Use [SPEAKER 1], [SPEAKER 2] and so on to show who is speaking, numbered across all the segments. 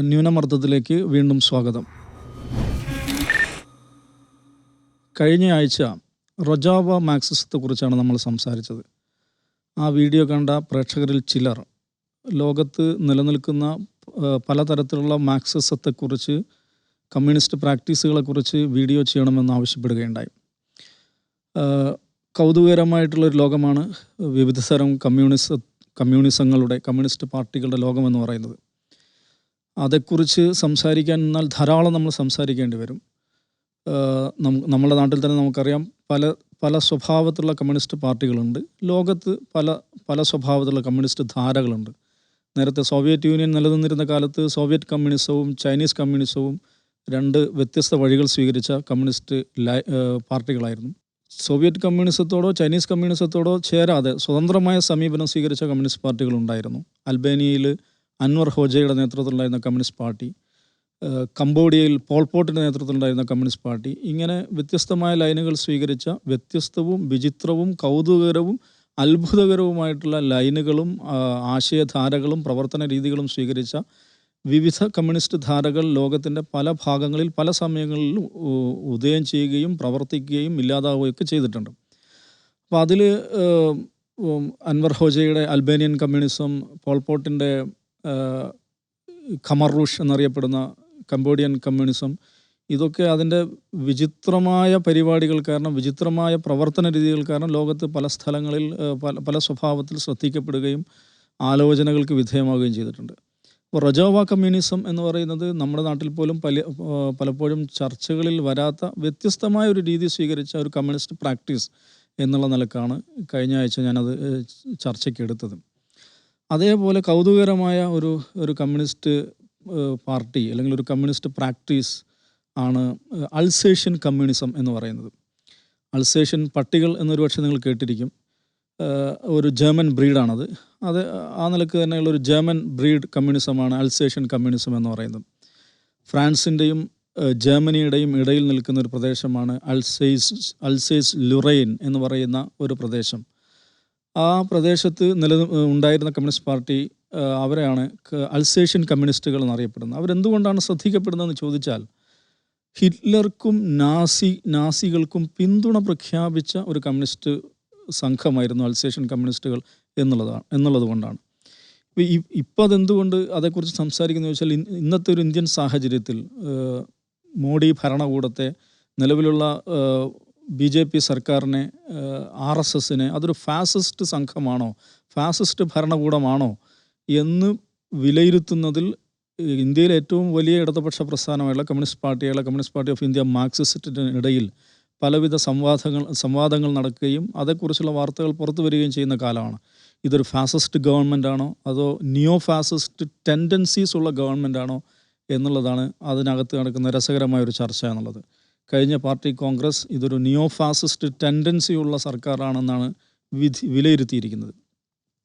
[SPEAKER 1] ന്യൂനമർദ്ദത്തിലേക്ക് വീണ്ടും സ്വാഗതം. കഴിഞ്ഞ ആഴ്ച റൊജാവ മാക്സിസത്തെക്കുറിച്ചാണ് നമ്മൾ സംസാരിച്ചത്. ആ വീഡിയോ കണ്ട പ്രേക്ഷകരിൽ ചിലർ ലോകത്ത് നിലനിൽക്കുന്ന പലതരത്തിലുള്ള മാക്സിസത്തെക്കുറിച്ച് കമ്മ്യൂണിസ്റ്റ് പ്രാക്ടീസുകളെക്കുറിച്ച് വീഡിയോ ചെയ്യണമെന്ന് ആവശ്യപ്പെടുകയുണ്ടായി. കൗതുകകരമായിട്ടുള്ളൊരു ലോകമാണ് വിവിധ തരം കമ്മ്യൂണിസ കമ്മ്യൂണിസങ്ങളുടെ കമ്മ്യൂണിസ്റ്റ് പാർട്ടികളുടെ ലോകമെന്ന് പറയുന്നത്. അതേക്കുറിച്ച് സംസാരിക്കാൻ എന്നാൽ ധാരാളം നമ്മൾ സംസാരിക്കേണ്ടി വരും. നമ്മുടെ നാട്ടിൽ തന്നെ നമുക്കറിയാം പല പല സ്വഭാവത്തിലുള്ള കമ്മ്യൂണിസ്റ്റ് പാർട്ടികളുണ്ട്. ലോകത്ത് പല പല സ്വഭാവത്തിലുള്ള കമ്മ്യൂണിസ്റ്റ് ധാരകളുണ്ട്. നേരത്തെ സോവിയറ്റ് യൂണിയൻ നിലനിന്നിരുന്ന കാലത്ത് സോവിയറ്റ് കമ്മ്യൂണിസവും ചൈനീസ് കമ്മ്യൂണിസവും രണ്ട് വ്യത്യസ്ത വഴികൾ സ്വീകരിച്ച കമ്മ്യൂണിസ്റ്റ് പാർട്ടികളായിരുന്നു. സോവിയറ്റ് കമ്മ്യൂണിസത്തോടോ ചൈനീസ് കമ്മ്യൂണിസത്തോടോ ചേരാതെ സ്വതന്ത്രമായ സമീപനം സ്വീകരിച്ച കമ്മ്യൂണിസ്റ്റ് പാർട്ടികളുണ്ടായിരുന്നു. അൽബേനിയയിൽ അൻവർ ഹോജയുടെ നേതൃത്വത്തിലുണ്ടായിരുന്ന കമ്മ്യൂണിസ്റ്റ് പാർട്ടി കംബോഡിയയിൽ പോൾപോട്ടിന്റെ നേതൃത്വത്തിലുണ്ടായിരുന്ന കമ്മ്യൂണിസ്റ്റ് പാർട്ടി ഇങ്ങനെ വ്യത്യസ്തമായ ലൈനുകൾ സ്വീകരിച്ച വ്യത്യസ്തവും വിചിത്രവും കൗതുകകരവും അത്ഭുതകരവുമായിട്ടുള്ള ലൈനുകളും ആശയധാരകളും പ്രവർത്തന രീതികളും സ്വീകരിച്ച വിവിധ കമ്മ്യൂണിസ്റ്റ് ധാരകൾ ലോകത്തിന്റെ പല ഭാഗങ്ങളിൽ പല സമയങ്ങളിൽ ഉദയം ചെയ്യുകയും പ്രവർത്തിക്കുകയും ഇല്ലാതാവുകയൊക്കെ ചെയ്തിട്ടുണ്ട്. അപ്പോൾ അതിൽ അൻവർ ഹോജയുടെ അൽബേനിയൻ കമ്മ്യൂണിസം പോൾപോട്ടിന്റെ ഖമർ റൂഷ് എന്നറിയപ്പെടുന്ന കംബോഡിയൻ കമ്മ്യൂണിസം. ഇതൊക്കെ അതിന്റെ വിചിത്രമായ പരിപാടികൾ കാരണം വിചിത്രമായ പ്രവർത്തന രീതികൾ കാരണം ലോകത്ത് പല സ്ഥലങ്ങളിൽ പല പല സ്വഭാവത്തിൽ ശ്രദ്ധിക്കപ്പെടുകയും ആലോചനകൾക്ക് വിധേയമാവുകയും ചെയ്തിട്ടുണ്ട്. അപ്പോൾ റജോവ കമ്മ്യൂണിസം എന്ന് പറയുന്നത് നമ്മുടെ നാട്ടിൽ പോലും പല പലപ്പോഴും ചർച്ചകളിൽ വരാത്ത വ്യത്യസ്തമായ ഒരു രീതി സ്വീകരിച്ച ഒരു കമ്മ്യൂണിസ്റ്റ് പ്രാക്ടീസ് എന്നുള്ള നിലക്കാണ് കഴിഞ്ഞ ആഴ്ച ഞാനത് ചർച്ചയ്ക്ക് എടുത്തത്. അതേപോലെ കൗതുകകരമായ ഒരു ഒരു കമ്മ്യൂണിസ്റ്റ് പാർട്ടി അല്ലെങ്കിൽ ഒരു കമ്മ്യൂണിസ്റ്റ് പ്രാക്ടീസ് ആണ് അൾസേഷ്യൻ കമ്മ്യൂണിസം എന്ന് പറയുന്നത്. അൾസേഷ്യൻ പട്ടികൾ എന്നൊരു പക്ഷേ നിങ്ങൾ കേട്ടിരിക്കും. ഒരു ജർമ്മൻ ബ്രീഡാണത്. അത് ആ നിലയ്ക്ക് തന്നെയുള്ള ഒരു ജർമ്മൻ ബ്രീഡ് കമ്മ്യൂണിസമാണ് അൾസേഷ്യൻ കമ്മ്യൂണിസം എന്ന് പറയുന്നത്. ഫ്രാൻസിന്റെയും ജർമ്മനിയുടെയും ഇടയിൽ നിൽക്കുന്ന ഒരു പ്രദേശമാണ് അൾസേസ് അൾസേസ് ലുറൈൻ എന്ന് പറയുന്ന ഒരു പ്രദേശം. ആ പ്രദേശത്ത് നില ഉണ്ടായിരുന്ന കമ്മ്യൂണിസ്റ്റ് പാർട്ടി അവരെയാണ് അൽസേഷ്യൻ കമ്മ്യൂണിസ്റ്റുകൾ എന്നറിയപ്പെടുന്നത്. അവരെന്തുകൊണ്ടാണ് ശ്രദ്ധിക്കപ്പെടുന്നതെന്ന് ചോദിച്ചാൽ ഹിറ്റ്ലർക്കും നാസി നാസികൾക്കും പിന്തുണ പ്രഖ്യാപിച്ച ഒരു കമ്മ്യൂണിസ്റ്റ് സംഘമായിരുന്നു അൽസേഷ്യൻ കമ്മ്യൂണിസ്റ്റുകൾ എന്നുള്ളതാണ് എന്നുള്ളത് കൊണ്ടാണ് ഇപ്പം അതെന്തുകൊണ്ട് അതേക്കുറിച്ച് സംസാരിക്കുന്നത് ചോദിച്ചാൽ ഇന്നത്തെ ഒരു ഇന്ത്യൻ സാഹചര്യത്തിൽ മോഡി ഭരണകൂടത്തെ നിലവിലുള്ള ബി ജെ പി സർക്കാരിനെ ആർ എസ് എസിനെ അതൊരു ഫാസിസ്റ്റ് സംഘമാണോ ഫാസിസ്റ്റ് ഭരണകൂടമാണോ എന്ന് വിലയിരുത്തുന്നതിൽ ഇന്ത്യയിലെ ഏറ്റവും വലിയ ഇടതുപക്ഷ പ്രസ്ഥാനമായുള്ള കമ്മ്യൂണിസ്റ്റ് പാർട്ടിയുള്ള കമ്മ്യൂണിസ്റ്റ് പാർട്ടി ഓഫ് ഇന്ത്യ മാർക്സിസ്റ്റിന് ഇടയിൽ പലവിധ സംവാദങ്ങൾ സംവാദങ്ങൾ നടക്കുകയും അതേക്കുറിച്ചുള്ള വാർത്തകൾ പുറത്തു വരികയും ചെയ്യുന്ന കാലമാണ്. ഇതൊരു ഫാസിസ്റ്റ് ഗവൺമെന്റ് ആണോ അതോ നിയോ ഫാസിസ്റ്റ് ടെൻഡൻസീസ് ഉള്ള ഗവൺമെന്റ് ആണോ എന്നുള്ളതാണ് അതിനകത്ത് നടക്കുന്ന രസകരമായ ഒരു ചർച്ച എന്നുള്ളത്. കഴിഞ്ഞ പാർട്ടി കോൺഗ്രസ് ഇതൊരു നിയോ ഫാസിസ്റ്റ് ടെൻഡൻസി ഉള്ള സർക്കാരാണെന്നാണ് വിധി വിലയിരുത്തിയിരിക്കുന്നത്.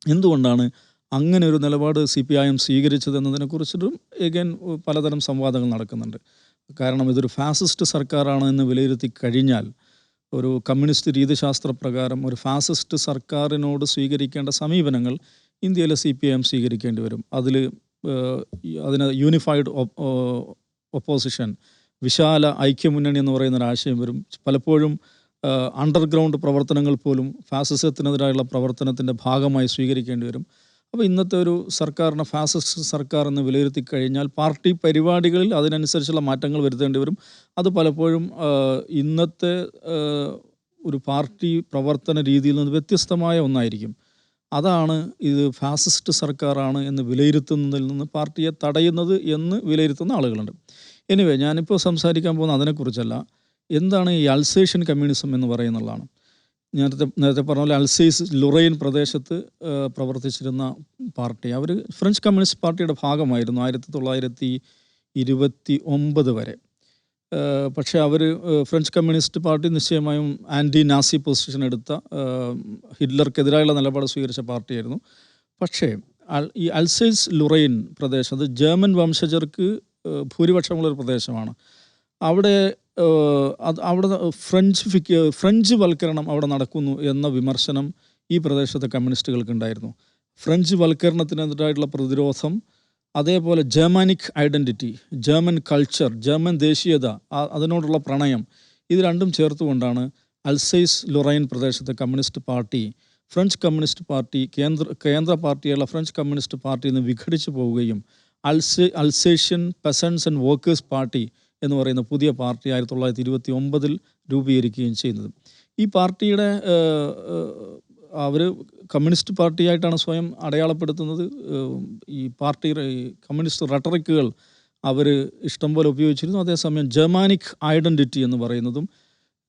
[SPEAKER 1] എന്തുകൊണ്ടാണ് അങ്ങനെ ഒരു നിലപാട് സി പി ഐ എം സ്വീകരിച്ചത് എന്നതിനെക്കുറിച്ചിട്ടും എഗൈൻ പലതരം സംവാദങ്ങൾ നടക്കുന്നുണ്ട്. കാരണം ഇതൊരു ഫാസിസ്റ്റ് സർക്കാരാണ് എന്ന് വിലയിരുത്തി കഴിഞ്ഞാൽ ഒരു കമ്മ്യൂണിസ്റ്റ് രീതിശാസ്ത്ര പ്രകാരം ഒരു ഫാസിസ്റ്റ് സർക്കാരിനോട് സ്വീകരിക്കേണ്ട സമീപനങ്ങൾ ഇന്ത്യയിലെ സി പി ഐ എം സ്വീകരിക്കേണ്ടി വരും അതിൽ അതിന് യൂണിഫൈഡ് ഒപ്പോസിഷൻ വിശാല ഐക്യമുന്നണി എന്ന് പറയുന്ന ഒരു ആശയം വരും. പലപ്പോഴും അണ്ടർഗ്രൗണ്ട് പ്രവർത്തനങ്ങൾ പോലും ഫാസിസത്തിനെതിരായുള്ള പ്രവർത്തനത്തിന്റെ ഭാഗമായി സ്വീകരിക്കേണ്ടി വരും. അപ്പോൾ ഇന്നത്തെ ഒരു സർക്കാരിനെ ഫാസിസ്റ്റ് സർക്കാർ എന്ന് വിലയിരുത്തി കഴിഞ്ഞാൽ പാർട്ടി പരിപാടികളിൽ അതിനനുസരിച്ചുള്ള മാറ്റങ്ങൾ വരുത്തേണ്ടി വരും. അത് പലപ്പോഴും ഇന്നത്തെ ഒരു പാർട്ടി പ്രവർത്തന രീതിയിൽ നിന്ന് വ്യത്യസ്തമായ ഒന്നായിരിക്കും. അതാണ് ഇത് ഫാസിസ്റ്റ് സർക്കാരാണ് എന്ന് വിലയിരുത്തുന്നതിൽ നിന്ന് പാർട്ടിയെ തടയുന്നത് എന്ന് വിലയിരുത്തുന്ന ആളുകളുണ്ട്. എനിവേ ഞാനിപ്പോൾ സംസാരിക്കാൻ പോകുന്ന അതിനെക്കുറിച്ചല്ല. എന്താണ് ഈ അൾസേഷ്യൻ കമ്മ്യൂണിസം എന്ന് പറയുന്നുള്ളതാണ്. നേരത്തെ നേരത്തെ പറഞ്ഞ പോലെ അൽസൈസ് ലുറൈൻ പ്രദേശത്ത് പ്രവർത്തിച്ചിരുന്ന പാർട്ടി. അവർ ഫ്രഞ്ച് കമ്മ്യൂണിസ്റ്റ് പാർട്ടിയുടെ ഭാഗമായിരുന്നു ആയിരത്തി തൊള്ളായിരത്തി ഇരുപത്തി ഒമ്പത് വരെ പക്ഷേ അവർ ഫ്രഞ്ച് കമ്മ്യൂണിസ്റ്റ് പാർട്ടി നിശ്ചയമായും ആന്റി നാസി പൊസിഷൻ എടുത്ത ഹിറ്റ്ലർക്കെതിരായുള്ള നിലപാട് സ്വീകരിച്ച പാർട്ടിയായിരുന്നു. പക്ഷേ ഈ അൽസൈസ് ലുറൈൻ പ്രദേശം അത് ജർമ്മൻ വംശജർക്ക് ഭൂരിപക്ഷമുള്ളൊരു പ്രദേശമാണ്. അവിടെ അവിടെ ഫ്രഞ്ച് ഫിക്ക് ഫ്രഞ്ച് വൽക്കരണം അവിടെ നടക്കുന്നു എന്ന വിമർശനം ഈ പ്രദേശത്തെ കമ്മ്യൂണിസ്റ്റുകൾക്ക് ഉണ്ടായിരുന്നു ഫ്രഞ്ച് വൽക്കരണത്തിനെതിരായിട്ടുള്ള പ്രതിരോധം അതേപോലെ Germanic identity German culture German ദേശീയത അതിനോടുള്ള പ്രണയം ഇത് രണ്ടും ചേർത്തുകൊണ്ടാണ് അൽസൈസ് ലൊറൈൻ പ്രദേശത്തെ communist party French communist party കേന്ദ്ര കേന്ദ്ര പാർട്ടിയുള്ള ഫ്രഞ്ച് കമ്മ്യൂണിസ്റ്റ് പാർട്ടിയിൽ നിന്ന് വിഘടിച്ചു പോവുകയും അൽസേ Alsatian peasants and workers party എന്ന് പറയുന്ന പുതിയ പാർട്ടി ആയിരത്തി തൊള്ളായിരത്തി ഇരുപത്തി ഒമ്പതിൽ രൂപീകരിക്കുകയും ചെയ്യുന്നത് ഈ പാർട്ടിയുടെ അവർ കമ്മ്യൂണിസ്റ്റ് പാർട്ടിയായിട്ടാണ് സ്വയം അടയാളപ്പെടുത്തുന്നത് ഈ പാർട്ടി കമ്മ്യൂണിസ്റ്റ് റട്ടറിക്കുകൾ അവർ ഇഷ്ടംപോലെ ഉപയോഗിച്ചിരുന്നു അതേസമയം ജർമാനിക് ഐഡന്റിറ്റി എന്ന് പറയുന്നതും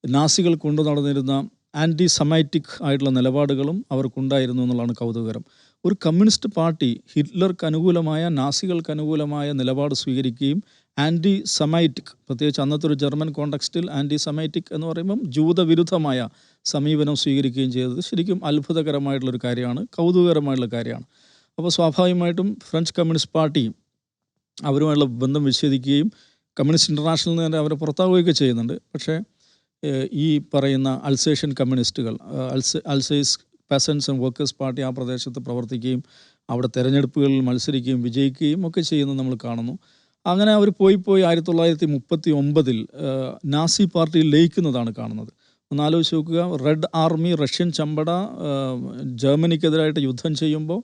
[SPEAKER 1] നാസികൾ കൊണ്ടു നടന്നിരുന്ന ആന്റി സമൈറ്റിക് ആയിട്ടുള്ള നിലപാടുകളും അവർക്കുണ്ടായിരുന്നു എന്നുള്ളതാണ് കൗതുകകരം ഒരു കമ്മ്യൂണിസ്റ്റ് പാർട്ടി ഹിറ്റ്ലർക്ക് അനുകൂലമായ നാസികൾക്ക് അനുകൂലമായ നിലപാട് സ്വീകരിക്കുകയും ആന്റി സമൈറ്റിക് പ്രത്യേകിച്ച് അന്നത്തെ ഒരു ജർമ്മൻ കോണ്ടക്സ്റ്റിൽ ആന്റി സമൈറ്റിക് എന്ന് പറയുമ്പം ജൂതവിരുദ്ധമായ സമീപനം സ്വീകരിക്കുകയും ചെയ്തത് ശരിക്കും അത്ഭുതകരമായിട്ടുള്ളൊരു കാര്യമാണ് കൗതുകകരമായിട്ടുള്ള കാര്യമാണ്. അപ്പോൾ സ്വാഭാവികമായിട്ടും ഫ്രഞ്ച് കമ്മ്യൂണിസ്റ്റ് പാർട്ടി അവരുമായുള്ള ബന്ധം വിച്ഛേദിക്കുകയും കമ്മ്യൂണിസ്റ്റ് ഇന്റർനാഷണൽ തന്നെ അവരെ പുറത്താവുകയൊക്കെ ചെയ്യുന്നുണ്ട്. പക്ഷേ ഈ പറയുന്ന അൽസേഷ്യൻ കമ്മ്യൂണിസ്റ്റുകൾ അൾസ Alsace peasants and workers party ആ പ്രദേശത്ത് പ്രവർത്തിക്കുകയും അവിടെ തെരഞ്ഞെടുപ്പുകളിൽ മത്സരിക്കുകയും വിജയിക്കുകയും ഒക്കെ ചെയ്യുന്നത് നമ്മൾ കാണുന്നു. അങ്ങനെ അവർ പോയി പോയി ആയിരത്തി തൊള്ളായിരത്തി മുപ്പത്തി ഒമ്പതിൽ നാസി പാർട്ടിയിൽ ലയിക്കുന്നതാണ് കാണുന്നത്. ഒന്നാലോചിച്ച് നോക്കുക റെഡ് ആർമി റഷ്യൻ ചമ്പട ജർമ്മനിക്കെതിരായിട്ട് യുദ്ധം ചെയ്യുമ്പോൾ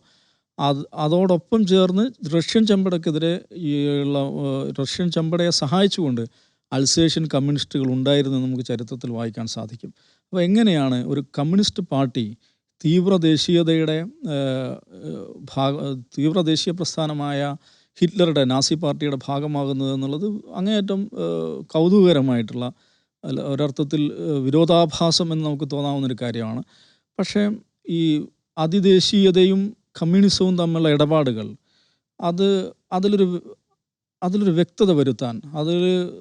[SPEAKER 1] അത് അതോടൊപ്പം ചേർന്ന് റഷ്യൻ ചെമ്പടക്കെതിരെ ഉള്ള റഷ്യൻ ചെമ്പടയെ സഹായിച്ചുകൊണ്ട് അൽസേഷ്യൻ കമ്മ്യൂണിസ്റ്റുകൾ ഉണ്ടായിരുന്നു നമുക്ക് ചരിത്രത്തിൽ വായിക്കാൻ സാധിക്കും. അപ്പോൾ എങ്ങനെയാണ് ഒരു കമ്മ്യൂണിസ്റ്റ് പാർട്ടി തീവ്ര ദേശീയതയുടെ ഏഹ്, ഏഹ്, ഭാഗ തീവ്ര ദേശീയ പ്രസ്ഥാനമായ ഹിറ്റ്ലറുടെ നാസി പാർട്ടിയുടെ ഭാഗമാകുന്നത് എന്നുള്ളത് അങ്ങേയറ്റം കൗതുകകരമായിട്ടുള്ള അല്ല ഒരർത്ഥത്തിൽ വിരോധാഭാസം എന്ന് നമുക്ക് തോന്നാവുന്നൊരു കാര്യമാണ്. പക്ഷേ ഈ അതിദേശീയതയും കമ്മ്യൂണിസവും തമ്മിലുള്ള ഇടപാടുകൾ അത് അതിലൊരു അതിലൊരു വ്യക്തത വരുത്താൻ അതിൽ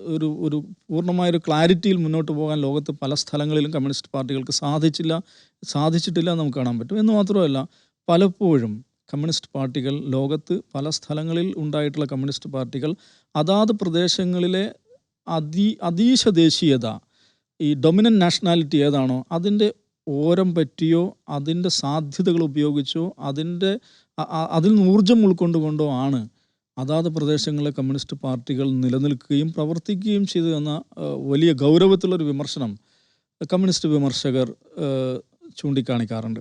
[SPEAKER 1] ഒരു ഒരു പൂർണമായൊരു ക്ലാരിറ്റിയിൽ മുന്നോട്ട് പോകാൻ ലോകത്ത് പല സ്ഥലങ്ങളിലും കമ്മ്യൂണിസ്റ്റ് പാർട്ടികൾക്ക് സാധിച്ചില്ല സാധിച്ചിട്ടില്ല എന്ന് നമുക്ക് കാണാൻ പറ്റും. എന്ന് മാത്രമല്ല പലപ്പോഴും കമ്മ്യൂണിസ്റ്റ് പാർട്ടികൾ ലോകത്ത് പല സ്ഥലങ്ങളിൽ ഉണ്ടായിട്ടുള്ള കമ്മ്യൂണിസ്റ്റ് പാർട്ടികൾ അതാത് പ്രദേശങ്ങളിലെ അതീ അതീശ ദേശീയത ഈ ഡൊമിനന്റ് നാഷണാലിറ്റി ഏതാണോ അതിന്റെ ഓരം പറ്റിയോ അതിന്റെ സാധ്യതകൾ ഉപയോഗിച്ചോ അതിന്റെ അതിൽ നിന്ന് ഊർജം ഉൾക്കൊണ്ടുകൊണ്ടോ ആണ് അതാത് പ്രദേശങ്ങളിലെ കമ്മ്യൂണിസ്റ്റ് പാർട്ടികൾ നിലനിൽക്കുകയും പ്രവർത്തിക്കുകയും ചെയ്തു എന്ന വലിയ ഗൗരവത്തിലുള്ളൊരു വിമർശനം കമ്മ്യൂണിസ്റ്റ് വിമർശകർ ചൂണ്ടിക്കാണിക്കാറുണ്ട്.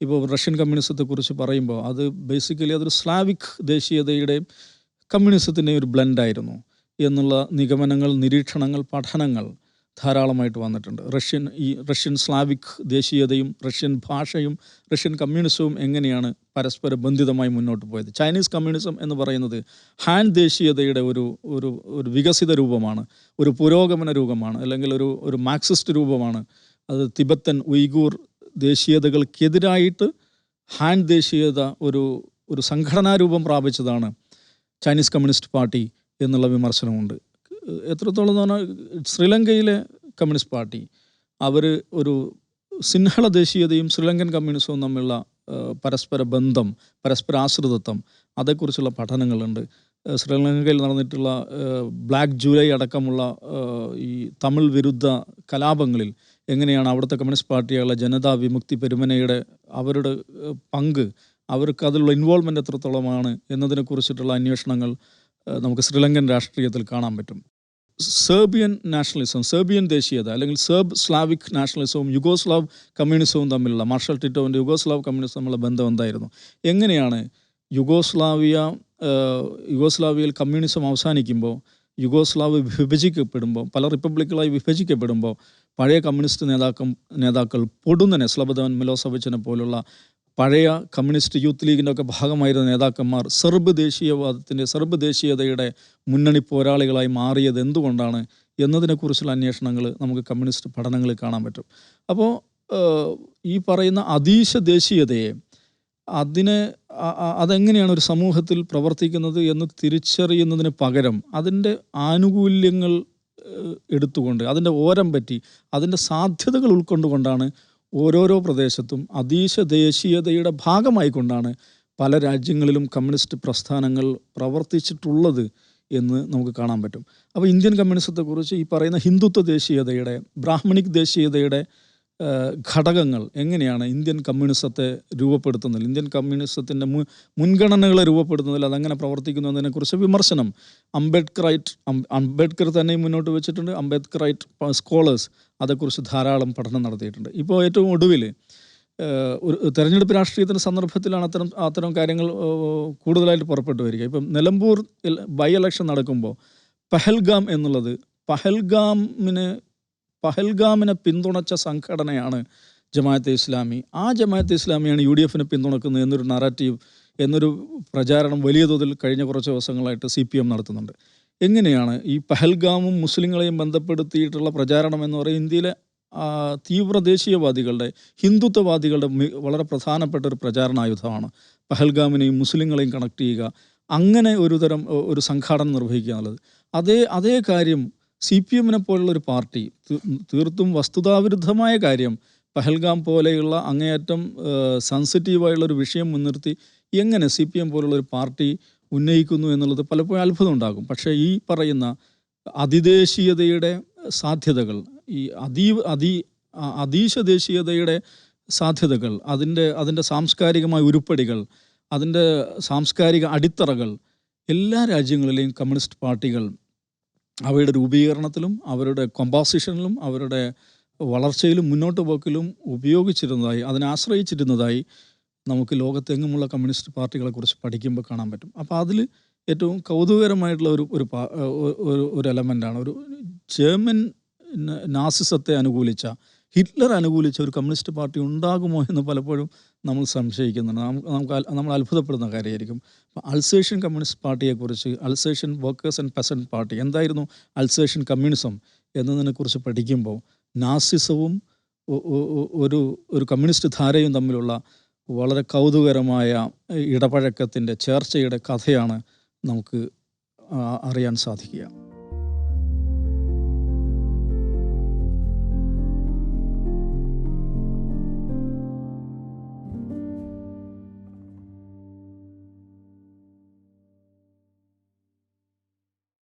[SPEAKER 1] ഇപ്പോൾ റഷ്യൻ കമ്മ്യൂണിസത്തെക്കുറിച്ച് പറയുമ്പോൾ അത് ബേസിക്കലി അതൊരു സ്ലാവിക് ദേശീയതയുടെ കമ്മ്യൂണിസത്തിന്റെയും ഒരു ബ്ലെൻഡായിരുന്നു. എന്നുള്ള നിഗമനങ്ങൾ നിരീക്ഷണങ്ങൾ പഠനങ്ങൾ ധാരാളമായിട്ട് വന്നിട്ടുണ്ട്. റഷ്യൻ ഈ റഷ്യൻ സ്ലാവിക് ദേശീയതയും റഷ്യൻ ഭാഷയും റഷ്യൻ കമ്മ്യൂണിസവും എങ്ങനെയാണ് പരസ്പര ബന്ധിതമായി മുന്നോട്ട് പോയത്? ചൈനീസ് കമ്മ്യൂണിസം എന്ന് പറയുന്നത് ഹാൻ ദേശീയതയുടെ ഒരു ഒരു ഒരു വികസിത രൂപമാണ് ഒരു പുരോഗമന രൂപമാണ് അല്ലെങ്കിൽ ഒരു ഒരു മാർക്സിസ്റ്റ് രൂപമാണ്. അത് തിബത്തൻ ഉയ്ഗൂർ ദേശീയതകൾക്കെതിരായിട്ട് ഹാൻ ദേശീയത ഒരു ഒരു സംഘടനാ രൂപം പ്രാപിച്ചതാണ് ചൈനീസ് കമ്മ്യൂണിസ്റ്റ് പാർട്ടി എന്നുള്ള വിമർശനമുണ്ട്. എത്രത്തോളം എന്ന് പറഞ്ഞാൽ ശ്രീലങ്കയിലെ കമ്മ്യൂണിസ്റ്റ് പാർട്ടി അവർ ഒരു സിൻഹള ദേശീയതയും ശ്രീലങ്കൻ കമ്മ്യൂണിസവും തമ്മിലുള്ള പരസ്പര ബന്ധം പരസ്പര ആശ്രിതത്വം അതേക്കുറിച്ചുള്ള പഠനങ്ങളുണ്ട്. ശ്രീലങ്കയിൽ നടന്നിട്ടുള്ള ബ്ലാക്ക് ജൂലൈ അടക്കമുള്ള ഈ തമിഴ് വിരുദ്ധ കലാപങ്ങളിൽ എങ്ങനെയാണ് അവിടുത്തെ കമ്മ്യൂണിസ്റ്റ് പാർട്ടിയുള്ള ജനതാ വിമുക്തി പെരുമനയുടെ അവരുടെ പങ്ക് അവർക്ക് അതിലുള്ള ഇൻവോൾവ്മെന്റ് എത്രത്തോളമാണ് എന്നതിനെക്കുറിച്ചിട്ടുള്ള അന്വേഷണങ്ങൾ നമുക്ക് ശ്രീലങ്കൻ രാഷ്ട്രീയത്തിൽ കാണാൻ പറ്റും. സെർബിയൻ നാഷണലിസം സെർബിയൻ ദേശീയത അല്ലെങ്കിൽ സെർബ് സ്ലാവിക് നാഷണലിസവും യുഗോസ്ലാവ് കമ്മ്യൂണിസവും തമ്മിലുള്ള മാർഷൽ ടിറ്റോവിന്റെ യുഗോസ്ലാവ് കമ്മ്യൂണിസം തമ്മിലുള്ള ബന്ധം എന്തായിരുന്നു? എങ്ങനെയാണ് യുഗോസ്ലാവിയ യുഗോസ്ലാവിയയിൽ കമ്മ്യൂണിസം അവസാനിക്കുമ്പോൾ യുഗോസ്ലാവ് വിഭജിക്കപ്പെടുമ്പോൾ പല റിപ്പബ്ലിക്കുകളായി വിഭജിക്കപ്പെടുമ്പോൾ പഴയ കമ്മ്യൂണിസ്റ്റ് നേതാക്കൾ നേതാക്കൾ പൊടുന്നനെ സ്ലബദവൻ മിലോസവിച്ചിനെ പോലുള്ള പഴയ കമ്മ്യൂണിസ്റ്റ് യൂത്ത് ലീഗിന്റെ ഒക്കെ ഭാഗമായിരുന്ന നേതാക്കന്മാർ സെർബ് ദേശീയവാദത്തിന്റെ സെർബ് ദേശീയതയുടെ മുന്നണി പോരാളികളായി മാറിയത് എന്തുകൊണ്ടാണ് എന്നതിനെക്കുറിച്ചുള്ള അന്വേഷണങ്ങൾ നമുക്ക് കമ്മ്യൂണിസ്റ്റ് പഠനങ്ങളിൽ കാണാൻ പറ്റും. അപ്പോൾ ഈ പറയുന്ന അതീശ ദേശീയതയെ അതിനെ അതെങ്ങനെയാണ് ഒരു സമൂഹത്തിൽ പ്രവർത്തിക്കുന്നത് എന്ന് തിരിച്ചറിയുന്നതിന് പകരം അതിന്റെ ആനുകൂല്യങ്ങൾ എടുത്തുകൊണ്ട് അതിന്റെ ഓരം പറ്റി അതിന്റെ സാധ്യതകൾ ഉൾക്കൊണ്ടുകൊണ്ടാണ് ഓരോരോ പ്രദേശത്തും അതീശ ദേശീയതയുടെ ഭാഗമായിക്കൊണ്ടാണ് പല രാജ്യങ്ങളിലും കമ്മ്യൂണിസ്റ്റ് പ്രസ്ഥാനങ്ങൾ പ്രവർത്തിച്ചിട്ടുള്ളത് എന്ന് നമുക്ക് കാണാൻ പറ്റും. അപ്പോൾ ഇന്ത്യൻ കമ്മ്യൂണിസത്തെക്കുറിച്ച് ഈ പറയുന്ന ഹിന്ദുത്വ ദേശീയതയുടെ ബ്രാഹ്മണിക് ദേശീയതയുടെ ഘടകങ്ങൾ എങ്ങനെയാണ് ഇന്ത്യൻ കമ്മ്യൂണിസത്തെ രൂപപ്പെടുത്തുന്നതിൽ ഇന്ത്യൻ കമ്മ്യൂണിസത്തിന്റെ മു മുൻഗണനകളെ രൂപപ്പെടുത്തുന്നതിൽ അതങ്ങനെ പ്രവർത്തിക്കുന്നു എന്നതിനെക്കുറിച്ച് വിമർശനം. അംബേദ്കറൈറ്റ് റൈറ്റ് അംബേദ്കർ തന്നെ മുന്നോട്ട് വെച്ചിട്ടുണ്ട്. അംബേദ്കറൈറ്റ് സ്കോളേഴ്സ് അതേക്കുറിച്ച് ധാരാളം പഠനം നടത്തിയിട്ടുണ്ട്. ഇപ്പോൾ ഏറ്റവും ഒടുവിൽ ഒരു തെരഞ്ഞെടുപ്പ് രാഷ്ട്രീയത്തിന്റെ സന്ദർഭത്തിലാണ് അത്തരം അത്തരം കാര്യങ്ങൾ കൂടുതലായിട്ട് പുറപ്പെട്ടു വരിക. ഇപ്പം നിലമ്പൂർ ബൈ ഇലക്ഷൻ നടക്കുമ്പോൾ പഹൽഗാം എന്നുള്ളത് പഹൽഗാമിന് പഹൽഗാമിനെ പിന്തുണച്ച സംഘടനയാണ് ജമാഅത്തെ ഇസ്ലാമി. ആ ജമാഅത്തെ ഇസ്ലാമിയാണ് യു ഡി എഫിനെ പിന്തുണക്കുന്നത് എന്നൊരു നറാറ്റീവ് എന്നൊരു പ്രചാരണം വലിയ തോതിൽ കഴിഞ്ഞ കുറച്ച് ദിവസങ്ങളായിട്ട് സി പി എം നടത്തുന്നുണ്ട്. എങ്ങനെയാണ് ഈ പഹൽഗാമും മുസ്ലിങ്ങളെയും ബന്ധപ്പെടുത്തിയിട്ടുള്ള പ്രചാരണം എന്ന് പറയുന്നത്? ഇന്ത്യയിലെ തീവ്ര ദേശീയവാദികളുടെ ഹിന്ദുത്വവാദികളുടെ വളരെ പ്രധാനപ്പെട്ട ഒരു പ്രചാരണായുധമാണ് പഹൽഗാമിനെയും മുസ്ലിങ്ങളെയും കണക്ട് ചെയ്യുക. അങ്ങനെ ഒരു തരം ഒരു സംഘാടനം നിർവഹിക്കുക എന്നുള്ളത്. അതേ അതേ കാര്യം സി പി എമ്മിനെ പോലുള്ള ഒരു പാർട്ടി തീർത്തും വസ്തുതാവിരുദ്ധമായ കാര്യം പഹൽഗാം പോലെയുള്ള അങ്ങേയറ്റം സെൻസിറ്റീവായുള്ള ഒരു വിഷയം മുൻനിർത്തി എങ്ങനെ സി പി എം പോലുള്ള ഒരു പാർട്ടി ഉന്നയിക്കുന്നു എന്നുള്ളത് പലപ്പോഴും അത്ഭുതം ഉണ്ടാകും. പക്ഷേ ഈ പറയുന്ന അതിദേശീയതയുടെ സാധ്യതകൾ ഈ അതീവ അതി അതീശ ദേശീയതയുടെ സാധ്യതകൾ അതിന്റെ അതിന്റെ സാംസ്കാരികമായ ഉരുപ്പടികൾ അതിന്റെ സാംസ്കാരിക അടിത്തറകൾ എല്ലാ രാജ്യങ്ങളിലെയും കമ്മ്യൂണിസ്റ്റ് പാർട്ടികൾ അവയുടെ രൂപീകരണത്തിലും അവരുടെ കൊമ്പോസിഷനിലും അവരുടെ വളർച്ചയിലും മുന്നോട്ട് പോക്കിലും ഉപയോഗിച്ചിരുന്നതായി അതിനെ ആശ്രയിച്ചിരുന്നതായി നമുക്ക് ലോകത്തെങ്ങുമുള്ള കമ്മ്യൂണിസ്റ്റ് പാർട്ടികളെക്കുറിച്ച് പഠിക്കുമ്പോൾ കാണാൻ പറ്റും. അപ്പോൾ അതിൽ ഏറ്റവും കൗതുകകരമായിട്ടുള്ള ഒരു ഒരു ഒരു എലമെന്റാണ് ഒരു ജർമ്മൻ നാസിസത്തെ അനുകൂലിച്ച ഹിറ്റ്ലർ അനുകൂലിച്ച ഒരു കമ്മ്യൂണിസ്റ്റ് പാർട്ടി ഉണ്ടാകുമോ എന്ന് പലപ്പോഴും നമ്മൾ സംശയിക്കുന്നുണ്ട്. നമുക്ക് നമ്മൾ അത്ഭുതപ്പെടുന്ന കാര്യമായിരിക്കും. അപ്പോൾ Alsatian communist പാർട്ടിയെക്കുറിച്ച് Alsatian workers and peasant party എന്തായിരുന്നു അൾസേഷ്യൻ കമ്മ്യൂണിസം എന്നതിനെക്കുറിച്ച് പഠിക്കുമ്പോൾ നാസിസവും ഒരു ഒരു കമ്മ്യൂണിസ്റ്റ് ധാരയും തമ്മിലുള്ള വളരെ കൗതുകരമായ ഇടപഴക്കത്തിന്റെ ചേർച്ചയുടെ കഥയാണ് നമുക്ക് അറിയാൻ സാധിക്കുക.